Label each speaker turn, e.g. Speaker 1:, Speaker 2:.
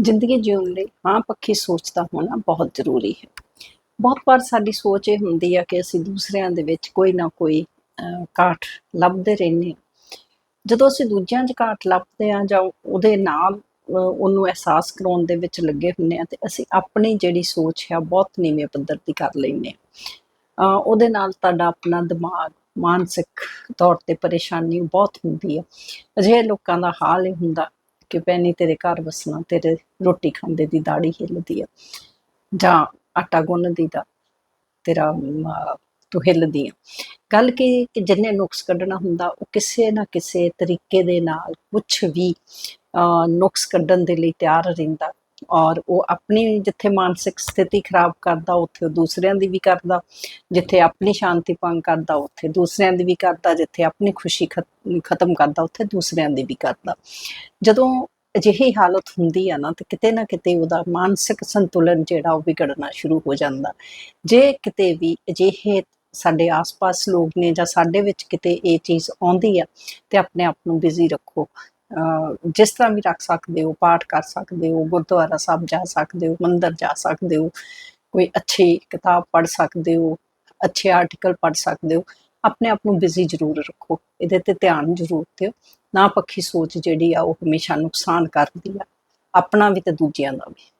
Speaker 1: ਜ਼ਿੰਦਗੀ ਜਿਉਣ ਲਈ ਹਾਂ ਪੱਖੀ ਸੋਚ ਦਾ ਹੋਣਾ ਬਹੁਤ ਜ਼ਰੂਰੀ ਹੈ। ਬਹੁਤ ਵਾਰ ਸਾਡੀ ਸੋਚ ਇਹ ਹੁੰਦੀ ਆ ਕਿ ਅਸੀਂ ਦੂਸਰਿਆਂ ਦੇ ਵਿੱਚ ਕੋਈ ਨਾ ਕੋਈ ਅਹ, ਕਾਟ ਲੱਭਦੇ ਰਹਿੰਦੇ ਹਾਂ। ਜਦੋਂ ਅਸੀਂ ਦੂਜਿਆਂ 'ਚ ਕਾਟ ਲੱਭਦੇ ਹਾਂ ਜਾਂ ਉਹਦੇ ਨਾਲ ਉਹਨੂੰ ਅਹਿਸਾਸ ਕਰਾਉਣ ਦੇ ਵਿੱਚ ਲੱਗੇ ਹੁੰਦੇ ਆ ਤੇ ਅਸੀਂ ਆਪਣੀ ਜਿਹੜੀ ਸੋਚ ਹੈ ਬਹੁਤ ਨੀਵੇਂ ਪੱਧਰ ਦੀ ਕਰ ਲੈਂਦੇ ਹਾਂ। ਅਹ, ਉਹਦੇ ਨਾਲ ਤੁਹਾਡਾ ਆਪਣਾ ਦਿਮਾਗ ਮਾਨਸਿਕ ਤੌਰ ਤੇ ਪਰੇਸ਼ਾਨੀ ਬਹੁਤ ਹੁੰਦੀ ਹੈ ਅਜਿਹੇ ਲੋਕਾਂ ਦਾ ਹਾਲ ਇਹ ਹੁੰਦਾ ਕਿ ਪੈਣੀ ਤੇਰੇ ਘਰ ਵਸਣਾ ਤੇਰੇ ਰੋਟੀ ਖਾਂਦੇ ਦੀ ਦਾੜੀ ਹਿੱਲਦੀ ਆ ਜਾਂ ਆਟਾ ਗੁੰਨਦੀ ਦਾ ਤੇਰਾ ਤੂੰ ਹਿੱਲਦੀ ਆ। ਗੱਲ ਕੀ ਕਿ ਜਿੰਨੇ ਨੁਕਸ ਕੱਢਣਾ ਹੁੰਦਾ ਉਹ ਕਿਸੇ ਨਾ ਕਿਸੇ ਤਰੀਕੇ ਦੇ ਨਾਲ ਕੁਝ ਵੀ ਅਹ, ਨੁਕਸ ਕੱਢਣ ਦੇ ਲਈ ਤਿਆਰ ਰਹਿੰਦਾ। ਔਰ ਉਹ ਆਪਣੀ ਜਿੱਥੇ ਮਾਨਸਿਕ ਸਥਿਤੀ ਖਰਾਬ ਕਰਦਾ, ਉੱਥੇ ਉਹ ਦੂਸਰਿਆਂ ਦੀ ਵੀ ਕਰਦਾ, ਜਿੱਥੇ ਆਪਣੀ ਸ਼ਾਂਤੀ ਭੰਗ ਕਰਦਾ, ਉੱਥੇ ਦੂਸਰਿਆਂ ਦੀ ਵੀ ਕਰਦਾ, ਜਿੱਥੇ ਆਪਣੀ ਖੁਸ਼ੀ ਖਤਮ ਕਰਦਾ, ਉੱਥੇ ਦੂਸਰਿਆਂ ਦੀ ਵੀ ਕਰਦਾ। ਜਦੋਂ ਅਜਿਹੀ ਹਾਲਤ ਹੁੰਦੀ ਆ ਨਾ, ਤੇ ਕਿਤੇ ਨਾ ਕਿਤੇ ਉਹਦਾ ਮਾਨਸਿਕ ਸੰਤੁਲਨ ਜਿਹੜਾ ਉਹ ਵਿਗੜਨਾ ਸ਼ੁਰੂ ਹੋ ਜਾਂਦਾ। ਜੇ ਕਿਤੇ ਵੀ ਅਜਿਹੇ ਸਾਡੇ ਆਸ-ਪਾਸ ਲੋਕ ਨੇ ਜਾਂ ਸਾਡੇ ਵਿੱਚ ਕਿਤੇ ਇਹ ਚੀਜ਼ ਆਉਂਦੀ ਆ, ਤੇ ਆਪਣੇ ਆਪ ਨੂੰ ਬਿਜ਼ੀ ਰੱਖੋ। ਜਿਸ ਤਰ੍ਹਾਂ ਵੀ ਰੱਖ ਸਕਦੇ ਹੋ, ਪਾਠ ਕਰ ਸਕਦੇ ਹੋ, ਗੁਰਦੁਆਰਾ ਸਾਹਿਬ ਜਾ ਸਕਦੇ ਹੋ, ਮੰਦਿਰ ਜਾ ਸਕਦੇ ਹੋ, ਕੋਈ ਅੱਛੀ ਕਿਤਾਬ ਪੜ੍ਹ ਸਕਦੇ ਹੋ, ਅੱਛੇ ਆਰਟੀਕਲ ਪੜ੍ਹ ਸਕਦੇ ਹੋ, ਆਪਣੇ ਆਪ ਨੂੰ ਬਿਜ਼ੀ ਜ਼ਰੂਰ ਰੱਖੋ। ਇਹਦੇ ਤੇ ਧਿਆਨ ਜ਼ਰੂਰ ਦਿਓ। ਨਾ ਪੱਖੀ ਸੋਚ ਜਿਹੜੀ ਆ, ਉਹ ਹਮੇਸ਼ਾ ਨੁਕਸਾਨ ਕਰਦੀ ਆ। ਆਪਣਾ ਵੀ ਤੇ ਦੂਜਿਆਂ ਦਾ ਵੀ।